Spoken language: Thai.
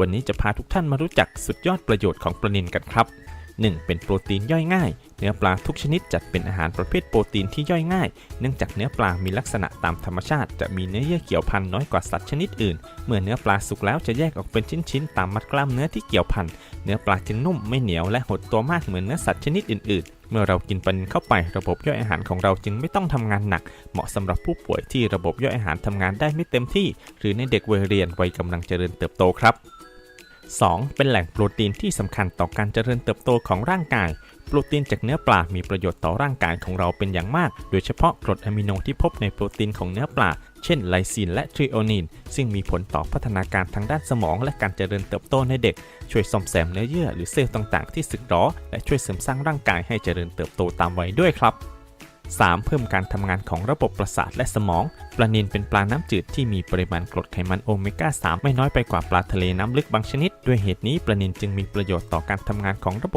วันนี้จะพาทุกท่านมารู้จักสุดยอดประโยชน์ของปลานิลกันครับ 1. เป็นโปรตีนย่อยง่าย เนื้อปลาทุกชนิดจัดเป็นอาหารประเภทโปรตีนที่ย่อยง่าย เนื่องจากเนื้อปลามีลักษณะตามธรรมชาติ จะมีเนื้อเยื่อเกี่ยวพันน้อยกว่าสัตว์ชนิดอื่น เมื่อเนื้อปลาสุกแล้วจะแยกออกเป็นชิ้นๆ ตามมัดกล้ามเนื้อที่เกี่ยวพัน เนื้อปลาจึงนุ่มไม่เหนียวและหดตัวมากเหมือนเนื้อสัตว์ชนิดอื่น ๆ เมื่อเรากินปลานิลเข้าไประบบย่อยอาหารของเราจึงไม่ต้องทำงานหนัก เหมาะสำหรับผู้ป่วยที่ระบบย่อยอาหารทำงานได้ไม่เต็มที่ หรือในเด็กวัยเรียนวัยกำลังเจริญเติบโตครับ 2. เป็นแหล่งโปรตีนที่สำคัญต่อการเจริญเติบโตของร่างกาย โปรตีนจากเนื้อปลา มีประโยชน์ต่อร่างกายของเราเป็นอย่างมาก โดยเฉพาะกรดอะมิโนที่พบในโปรตีนของเนื้อปลา เช่นไลซีนและทริโอนีนซึ่งมีผลต่อพัฒนาการทางด้านสมองและการเจริญเติบโตในเด็ก ช่วยซ่อมแซมเนื้อเยื่อหรือเซลล์ต่างๆ ที่สึกหรอ และช่วยเสริมสร้างร่างกายให้เจริญเติบโตตามวัยด้วยครับ 3. เพิ่มการทำงานของระบบประสาทและสมอง ปลานิลเป็นปลาน้ำจืดที่มีปริมาณกรดไขมันโอเมก้า 3 ไม่น้อยไปกว่าปลาทะเลน้ำลึกบางชนิด ด้วยเหตุนี้ปลานิลจึงมีประโยชน์ต่อการทำงานของระบบ